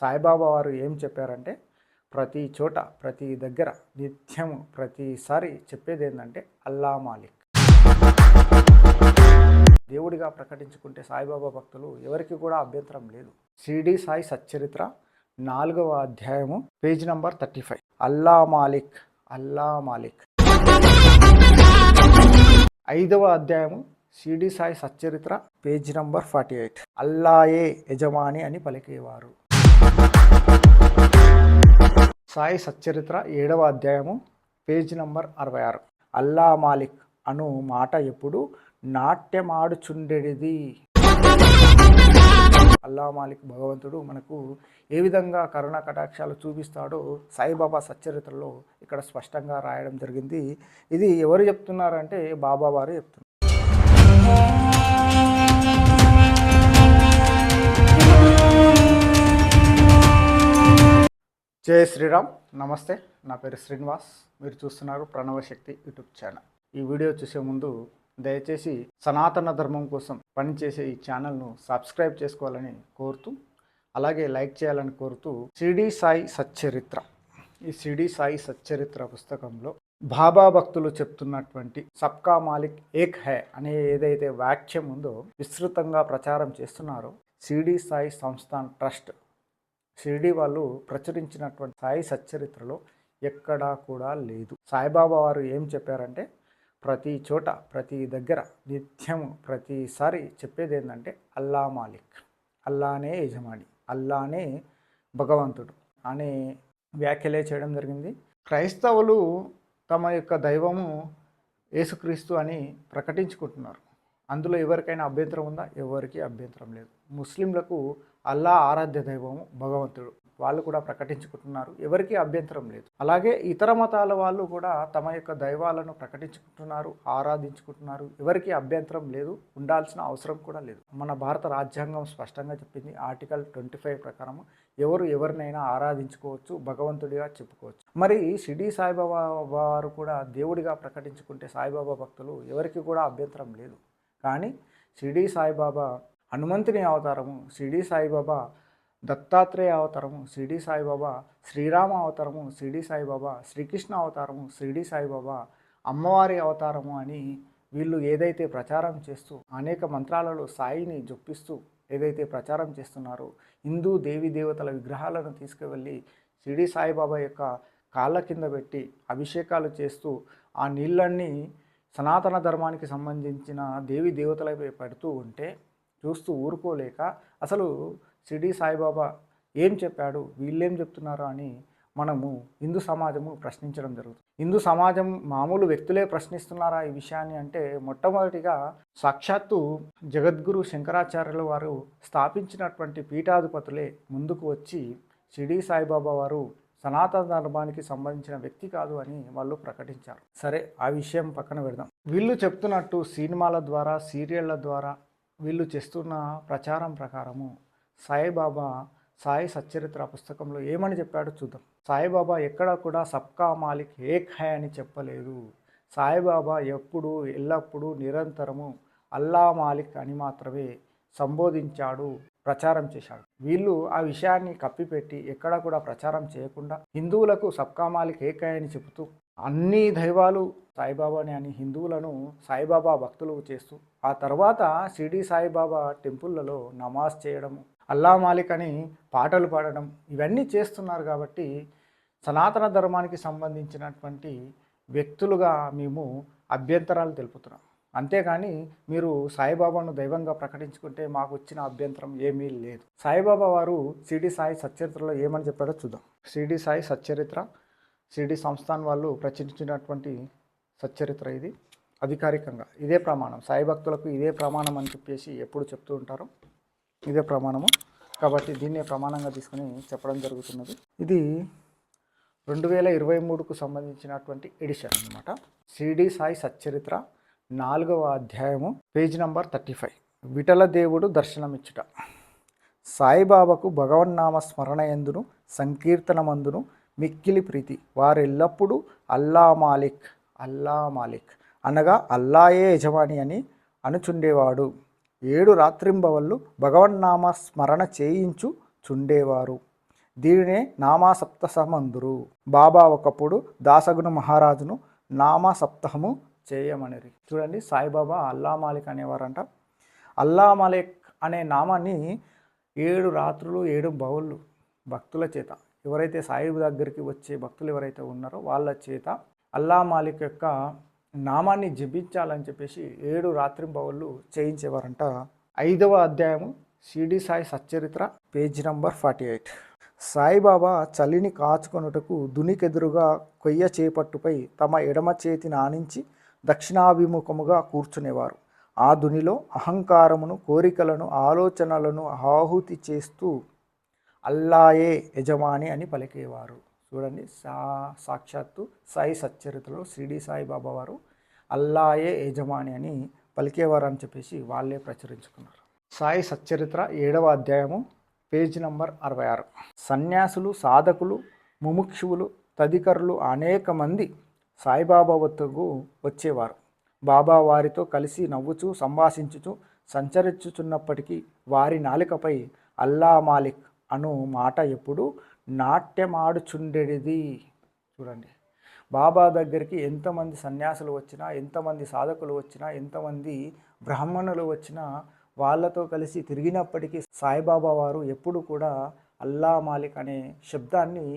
సాయిబాబా వారు ఏం చెప్పారంటే ప్రతి చోట ప్రతి దగ్గర నిత్యం ప్రతిసారి చెప్పేది ఏంటంటే అల్లా మాలిక్. దేవుడిగా ప్రకటించుకుంటే సాయిబాబా భక్తులు ఎవరికి కూడా అభ్యంతరం లేదు. షిరిడి సాయి సచ్చరిత్ర నాలుగవ అధ్యాయము page number thirty five. Allah Malik Allah Malik. ఐదవ అధ్యాయము Shirdi Sai Satcharitra page number forty eight. అల్లాయే యజమాని అని పలికేవారు. సాయి సచ్చరిత్ర ఏడవ అధ్యాయము పేజ్ నంబర్ అరవై ఆరు. అల్లా మాలిక్ అను మాట ఎప్పుడు? నాట్యమాడుచుండెడిది. అల్లా మాలిక్ భగవంతుడు మనకు ఏ విధంగా కరుణ కటాక్షాలు చూపిస్తాడో సాయిబాబా సచ్చరిత్రలో ఇక్కడ స్పష్టంగా రాయడం జరిగింది. ఇది ఎవరు చెప్తున్నారంటే బాబా వారు చెప్తున్నారు. జయ శ్రీరామ్. నమస్తే. నా పేరు శ్రీనివాస్. మీరు చూస్తున్నారు ప్రణవశక్తి యూట్యూబ్ ఛానల్. ఈ వీడియో చూసే ముందు దయచేసి సనాతన ధర్మం కోసం పనిచేసే ఈ ఛానల్ను సబ్స్క్రైబ్ చేసుకోవాలని కోరుతూ అలాగే లైక్ చేయాలని కోరుతూ సిడి సాయి సచ్చరిత్ర. ఈ సిడి సాయి సచ్చరిత్ర పుస్తకంలో బాబా భక్తులు చెప్తున్నటువంటి సబ్కా మాలిక్ ఏక్ హై అనే ఏదైతే వాక్యం ఉందో విస్తృతంగా ప్రచారం చేస్తున్నారో సిడి సాయి సంస్థాన్ ట్రస్ట్ షిరిడి వాళ్ళు ప్రచురించినటువంటి సాయి సచ్చరిత్రలో ఎక్కడా కూడా లేదు. సాయిబాబా వారు ఏం చెప్పారంటే ప్రతి చోట ప్రతి దగ్గర నిత్యం ప్రతిసారి చెప్పేది ఏంటంటే అల్లా మాలిక్ అల్లానే యజమాని అల్లానే భగవంతుడు అనే వ్యాఖ్యలే చేయడం జరిగింది. క్రైస్తవులు తమ యొక్క దైవము యేసుక్రీస్తు అని ప్రకటించుకుంటున్నారు. అందులో ఎవరికైనా అభ్యంతరం ఉందా? ఎవరికీ అభ్యంతరం లేదు. ముస్లింలకు అల్లా ఆరాధ్య దైవము భగవంతుడు. వాళ్ళు కూడా ప్రకటించుకుంటున్నారు. ఎవరికీ అభ్యంతరం లేదు. అలాగే ఇతర మతాల వాళ్ళు కూడా తమ యొక్క దైవాలను ప్రకటించుకుంటున్నారు ఆరాధించుకుంటున్నారు. ఎవరికి అభ్యంతరం లేదు. ఉండాల్సిన అవసరం కూడా లేదు. మన భారత రాజ్యాంగం స్పష్టంగా చెప్పింది. ఆర్టికల్ ట్వంటీ ఫైవ్ ప్రకారం ఎవరు ఎవరినైనా ఆరాధించుకోవచ్చు భగవంతుడిగా చెప్పుకోవచ్చు. మరి షిడి సాయిబాబా వారు కూడా దేవుడిగా ప్రకటించుకుంటే సాయిబాబా భక్తులు ఎవరికి కూడా అభ్యంతరం లేదు. కానీ షిరిడి సాయిబాబా హనుమంతుని అవతారము షిరిడి సాయిబాబా దత్తాత్రేయ అవతారము షిరిడి సాయిబాబా శ్రీరామ అవతారము షిరిడి సాయిబాబా శ్రీకృష్ణ అవతారము షిరిడి సాయిబాబా అమ్మవారి అవతారము అని వీళ్ళు ఏదైతే ప్రచారం చేస్తూ అనేక మంత్రాలలో సాయిని జొప్పిస్తూ ఏదైతే ప్రచారం చేస్తున్నారో హిందూ దేవీ దేవతల విగ్రహాలను తీసుకువెళ్ళి షిరిడి సాయిబాబా యొక్క కాళ్ళ కింద పెట్టి అభిషేకాలు చేస్తూ ఆ నీళ్ళన్నీ సనాతన ధర్మానికి సంబంధించిన దేవి దేవతలపై పెడుతూ ఉంటే చూస్తూ ఊరుకోలేక అసలు షిరిడి సాయిబాబా ఏం చెప్పాడు వీళ్ళేం చెప్తున్నారు అని మనము హిందూ సమాజము ప్రశ్నించడం జరుగుతుంది. హిందూ సమాజం మామూలు వ్యక్తులే ప్రశ్నిస్తున్నారా ఈ విషయాన్ని అంటే మొట్టమొదటిగా సాక్షాత్తు జగద్గురు శంకరాచార్యుల వారు స్థాపించినటువంటి పీఠాధిపతులే ముందుకు వచ్చి షిరిడి సాయిబాబా వారు సనాతన ధర్మానికి సంబంధించిన వ్యక్తి కాదు అని వాళ్ళు ప్రకటించారు. సరే ఆ విషయం పక్కన పెడదాం. వీళ్ళు చెప్తున్నట్టు సినిమాల ద్వారా సీరియళ్ళ ద్వారా వీళ్ళు చేస్తున్న ప్రచారం ప్రకారము సాయిబాబా సాయి సచ్చరిత్ర పుస్తకంలో ఏమని చెప్పాడో చూద్దాం. సాయిబాబా ఎక్కడ కూడా సబ్కా మాలిక్ ఏక్ హై అని చెప్పలేదు. సాయిబాబా ఎప్పుడు ఎల్లప్పుడూ నిరంతరము అల్లా మాలిక్ అని మాత్రమే సంబోధించాడు ప్రచారం చేశాడు. వీళ్ళు ఆ విషయాన్ని కప్పిపెట్టి ఎక్కడ కూడా ప్రచారం చేయకుండా హిందువులకు సబ్కా మాలిక్ ఏకాయని అని చెబుతూ అన్ని దైవాలు సాయిబాబాని అని హిందువులను సాయిబాబా భక్తులు చేస్తూ ఆ తర్వాత షిరిడి సాయిబాబా టెంపుల్లలో నమాజ్ చేయడము అల్లా మాలిక్ అని పాటలు పాడడం ఇవన్నీ చేస్తున్నారు కాబట్టి సనాతన ధర్మానికి సంబంధించినటువంటి వ్యక్తులుగా మేము అభ్యంతరాలు తెలుపుతున్నాం. అంతేకాని మీరు సాయిబాబాను దైవంగా ప్రకటించుకుంటే మాకు వచ్చిన అభ్యంతరం ఏమీ లేదు. సాయిబాబా వారు సిడి సాయి సచ్చరిత్రలో ఏమని చెప్పాడో చూద్దాం. సిడి సాయి సచ్చరిత్ర సిడి సంస్థాన్ వాళ్ళు ప్రచురించినటువంటి సచ్చరిత్ర ఇది. అధికారికంగా ఇదే ప్రమాణం. సాయి భక్తులకు ఇదే ప్రమాణం అని చెప్పేసి ఎప్పుడు చెప్తూ ఉంటారు. ఇదే ప్రమాణము. కాబట్టి దీన్నే ప్రమాణంగా తీసుకుని చెప్పడం జరుగుతున్నది. ఇది రెండు వేల ఇరవై మూడుకు సంబంధించినటువంటి ఎడిషన్ అనమాట సిడి సాయి సచ్చరిత్ర నాలుగవ అధ్యాయము page number thirty five. Vithala దేవుడు దర్శనమిచ్చుట. సాయిబాబాకు భగవన్నామ స్మరణ ఎందును సంకీర్తనమందును మిక్కిలి ప్రీతి. వారెల్లప్పుడూ అల్లా మాలిక్ అల్లా మాలిక్ అనగా అల్లాయే యజమాని అని అనుచుండేవాడు. ఏడు రాత్రింబవళ్ళు భగవన్నామ స్మరణ చేయించు చుండేవారు. దీనినే నామా సప్తసమందురు బాబా ఒకప్పుడు దాసగుణ మహారాజును నామా సప్తహము చేయమనిరి. చూడండి సాయిబాబా అల్లా మాలిక్ అనేవారంట. అల్లా మాలిక్ అనే నామాన్ని ఏడు రాత్రులు ఏడు బౌళ్ళు భక్తుల చేత ఎవరైతే సాయిబు దగ్గరికి వచ్చే భక్తులు ఎవరైతే ఉన్నారో వాళ్ళ చేత అల్లా మాలిక్ యొక్క నామాన్ని జపించాలని చెప్పేసి ఏడు రాత్రింబవళ్ళు చేయించేవారంట. ఐదవ అధ్యాయము Shirdi Sai Satcharitra page number forty eight. Saibaba చలిని కాచుకొనుటకు దునికెదురుగా కొయ్య చేపట్టుపై తమ ఎడమ చేతిని ఆనించి దక్షిణాభిముఖముగా కూర్చునేవారు. ఆ దునిలో అహంకారమును కోరికలను ఆలోచనలను ఆహుతి చేస్తూ అల్లాయే యజమాని అని పలికేవారు. చూడండి సా సాక్షాత్తు సాయి సచ్చరిత్రలో షిరిడి సాయిబాబా వారు అల్లాయే యజమాని అని పలికేవారు అని చెప్పేసి వాళ్ళే ప్రచురించుకున్నారు. సాయి సచ్చరిత్ర ఏడవ అధ్యాయము పేజ్ నంబర్ అరవై ఆరు. సన్యాసులు సాధకులు ముముక్షువులు తదితరులు అనేక మంది సాయిబాబా వద్దకు వచ్చేవారు. బాబా వారితో కలిసి నవ్వుచూ సంభాషించుచూ సంచరించుచున్నప్పటికీ వారి నాలికపై అల్లా మాలిక్ అను మాట ఎప్పుడు నాట్యమాడుచుండేది చూడండి. బాబా దగ్గరికి ఎంతమంది సన్యాసులు వచ్చినా ఎంతమంది సాధకులు వచ్చినా ఎంతమంది బ్రాహ్మణులు వచ్చినా వాళ్ళతో కలిసి తిరిగినప్పటికీ సాయిబాబా వారు ఎప్పుడు కూడా అల్లా మాలిక్ అనే శబ్దాన్ని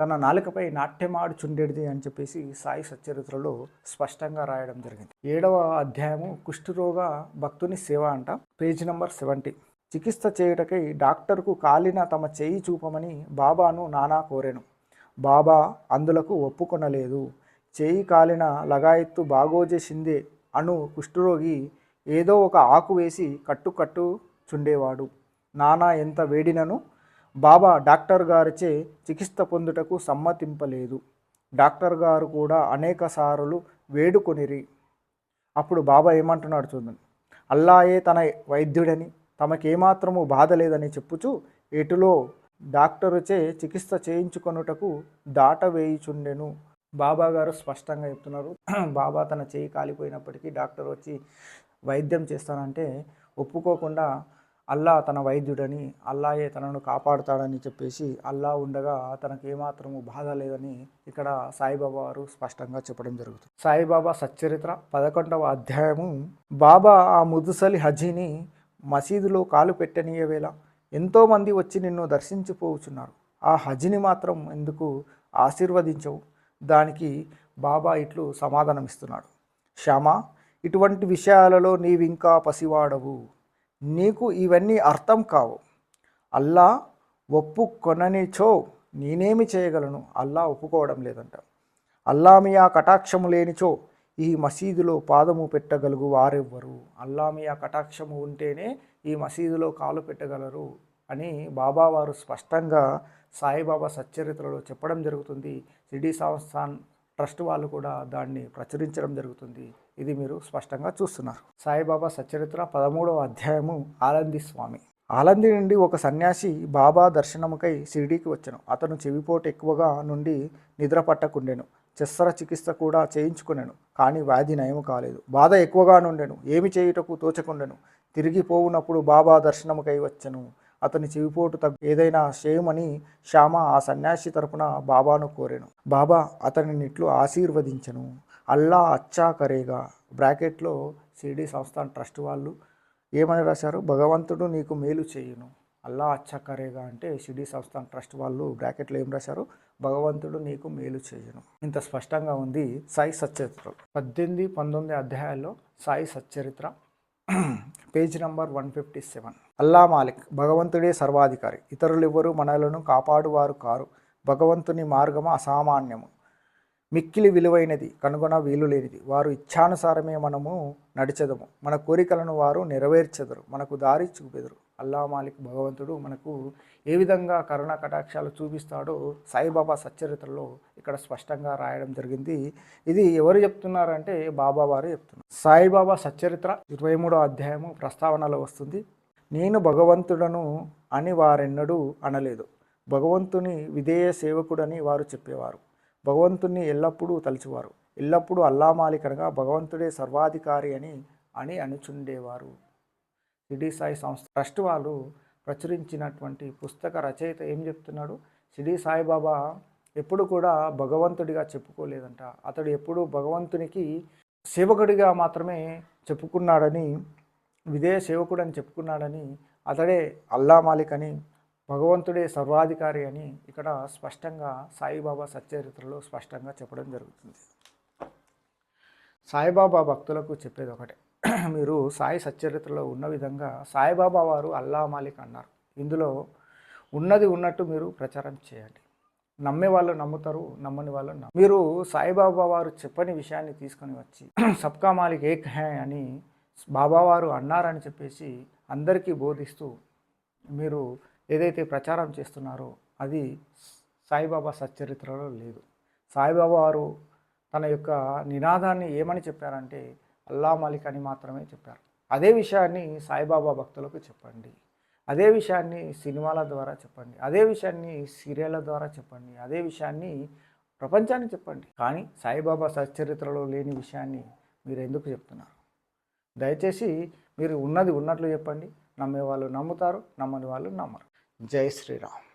తన నాలుకపై నాట్యమాడుచుండేది అని చెప్పేసి సాయి సచ్చరిత్రలో స్పష్టంగా రాయడం జరిగింది. ఏడవ అధ్యాయము కుష్ఠరోగ భక్తుని సేవ అంట. Page number seventy. చికిత్స చేయుటకై డాక్టర్కు కాలిన తమ చేయి చూపమని బాబాను నానా కోరెను. బాబా అందులకు ఒప్పుకొనలేదు. చేయి కాలిన లగాయత్తు బాగోజేసిందే అను కుష్ఠరోగి ఏదో ఒక ఆకు వేసి కట్టు చుండేవాడు. నానా ఎంత వేడినను? బాబా డాక్టర్ గారిచే చికిత్స పొందుటకు సమ్మతింపలేదు. డాక్టర్ గారు కూడా అనేక సార్లు వేడుకొనిరి. అప్పుడు బాబా ఏమంటున్నాడు చూడండి. అల్లాయే తన వైద్యుడని తమకేమాత్రము బాధ లేదని చెప్పుచు ఎటులో డాక్టరుచే చికిత్స చేయించుకొనుటకు దాట వేయుచుండెను. బాబా గారు స్పష్టంగా చెప్తున్నారు. బాబా తన చేయి కాలిపోయినప్పటికీ డాక్టర్ వచ్చి వైద్యం చేస్తానంటే ఒప్పుకోకుండా అల్లా తన వైద్యుడని అల్లాయే తనను కాపాడుతాడని చెప్పేసి అల్లా ఉండగా తనకు ఏమాత్రము బాధ లేదని ఇక్కడ సాయిబాబా వారు స్పష్టంగా చెప్పడం జరుగుతుంది. సాయిబాబా సచ్చరిత్ర పదకొండవ అధ్యాయము. బాబా ఆ ముదుసలి హజీని మసీదులో కాలు పెట్టనీయవేళ ఎంతోమంది వచ్చి నిన్ను దర్శించిపోవుచున్నారు ఆ హజ్ని మాత్రం ఎందుకు ఆశీర్వదించవు? దానికి బాబా ఇట్లు సమాధానమిస్తున్నాడు. శ్యామ ఇటువంటి విషయాలలో నీవింకా పసివాడవు. నీకు ఇవన్నీ అర్థం కావు. అల్లా ఒప్పుకొననిచో నేనేమి చేయగలను? అల్లా ఒప్పుకోవడం లేదంట. అల్లా మీ ఆ కటాక్షము లేనిచో ఈ మసీదులో పాదము పెట్టగలుగు వారెవ్వరు. అల్లామియా కటాక్షము ఉంటేనే ఈ మసీదులో కాలు పెట్టగలరు అని బాబా వారు స్పష్టంగా సాయిబాబా సచ్చరిత్రలో చెప్పడం జరుగుతుంది. సిడీ సంస్థాన్ ట్రస్ట్ వాళ్ళు కూడా దాన్ని ప్రచురించడం జరుగుతుంది. ఇది మీరు స్పష్టంగా చూస్తున్నారు. సాయిబాబా సచ్చరిత్ర పదమూడవ అధ్యాయము. ఆలంది స్వామి. ఆలంది నుండి ఒక సన్యాసి బాబా దర్శనముకై షిరిడీకి వచ్చాను. అతను చెవిపోటు ఎక్కువగా నుండి నిద్ర పట్టకుండెను. శస్త్ర చికిత్స కూడా చేయించుకున్నాను కానీ వ్యాధి నయము కాలేదు. బాధ ఎక్కువగా నుండెను ఏమి చేయుటకు తోచకుండెను. తిరిగి పోవునప్పుడు బాబా దర్శనముకై వచ్చెను. అతని చెవిపోటు తగ్గు ఏదైనా చేయమని శ్యామ ఆ సన్యాసి తరపున బాబాను కోరెను. బాబా అతని నిట్లు ఆశీర్వదించను. అల్లా అచ్చా కరేగా. బ్రాకెట్లో సిడి సంస్థాన్ ట్రస్ట్ వాళ్ళు ఏమని రాశారు? భగవంతుడు నీకు మేలు చేయును. అల్లా అచ్చా కరేగా అంటే షిడి సంస్థాన్ ట్రస్ట్ వాళ్ళు బ్రాకెట్లో ఏం రాశారు? భగవంతుడు నీకు మేలు చేయను. ఇంత స్పష్టంగా ఉంది సాయి సచ్చరిత్ర పద్దెనిమిది పంతొమ్మిది అధ్యాయాల్లో Sai Satcharitra page number one fifty seven. Allah Malik భగవంతుడే సర్వాధికారి. ఇతరులు ఎవరు మనలను కాపాడువారు కారు. భగవంతుని మార్గము అసామాన్యము. మిక్కిలి విలువైనది కనుగొన వీలు లేనిది. వారు ఇచ్ఛానుసారమే మనము నడిచెదము. మన కోరికలను వారు నెరవేర్చెదరు. మనకు దారి చూపెదరు. అల్లా మాలిక్ భగవంతుడు మనకు ఏ విధంగా కరుణ కటాక్షాలు చూపిస్తాడో సాయిబాబా సచ్చరిత్రలో ఇక్కడ స్పష్టంగా రాయడం జరిగింది. ఇది ఎవరు చెప్తున్నారంటే బాబా వారు చెప్తున్నారు. సాయిబాబా సచ్చరిత్ర ఇరవై మూడో అధ్యాయము ప్రస్తావనలో వస్తుంది. నేను భగవంతుడను అని వారెన్నడూ అనలేదు. భగవంతుని విధేయ సేవకుడని వారు చెప్పేవారు. భగవంతుని ఎల్లప్పుడూ తలుచువారు. ఎల్లప్పుడూ అల్లామాలిక్ అనగా భగవంతుడే సర్వాధికారి అని అని అనుచుండేవారు. షిరిడి సాయి సంస్థ ట్రస్ట్ వాళ్ళు ప్రచురించినటువంటి పుస్తక రచయిత ఏం చెప్తున్నాడు? షిరిడి సాయిబాబా ఎప్పుడు కూడా భగవంతుడిగా చెప్పుకోలేదంట. అతడు ఎప్పుడు భగవంతునికి సేవకుడిగా మాత్రమే చెప్పుకున్నాడని విధేయ సేవకుడు అని చెప్పుకున్నాడని అతడే అల్లా మాలిక్ అని భగవంతుడే సర్వాధికారి అని ఇక్కడ స్పష్టంగా సాయిబాబా సచ్చరిత్రలో స్పష్టంగా చెప్పడం జరుగుతుంది. సాయిబాబా భక్తులకు చెప్పేది ఒకటే. మీరు సాయి సచ్చరిత్రలో ఉన్న విధంగా సాయిబాబా వారు అల్లా మాలిక్ అన్నారు. ఇందులో ఉన్నది ఉన్నట్టు మీరు ప్రచారం చేయండి. నమ్మే వాళ్ళు నమ్ముతారు నమ్మని వాళ్ళు నమ్మ మీరు సాయిబాబా వారు చెప్పని విషయాన్ని తీసుకొని వచ్చి సబ్కా మాలిక్ ఏక్ హే అని బాబావారు అన్నారని చెప్పేసి అందరికీ బోధిస్తూ మీరు ఏదైతే ప్రచారం చేస్తున్నారో అది సాయిబాబా సచ్చరిత్రలో లేదు. సాయిబాబా వారు తన యొక్క నినాదాన్ని ఏమని చెప్పారంటే అల్లా మాలిక్ అని మాత్రమే చెప్పారు. అదే విషయాన్ని సాయిబాబా భక్తులకు చెప్పండి. అదే విషయాన్ని సినిమాల ద్వారా చెప్పండి. అదే విషయాన్ని సీరియళ్ళ ద్వారా చెప్పండి. అదే విషయాన్ని ప్రపంచానికి చెప్పండి. కానీ సాయిబాబా సచ్చరిత్రలో లేని విషయాన్ని మీరు ఎందుకు చెప్తున్నారు? దయచేసి మీరు ఉన్నది ఉన్నట్లు చెప్పండి. నమ్మే వాళ్ళు నమ్ముతారు నమ్మని వాళ్ళు నమ్మరు. జై శ్రీరామ్.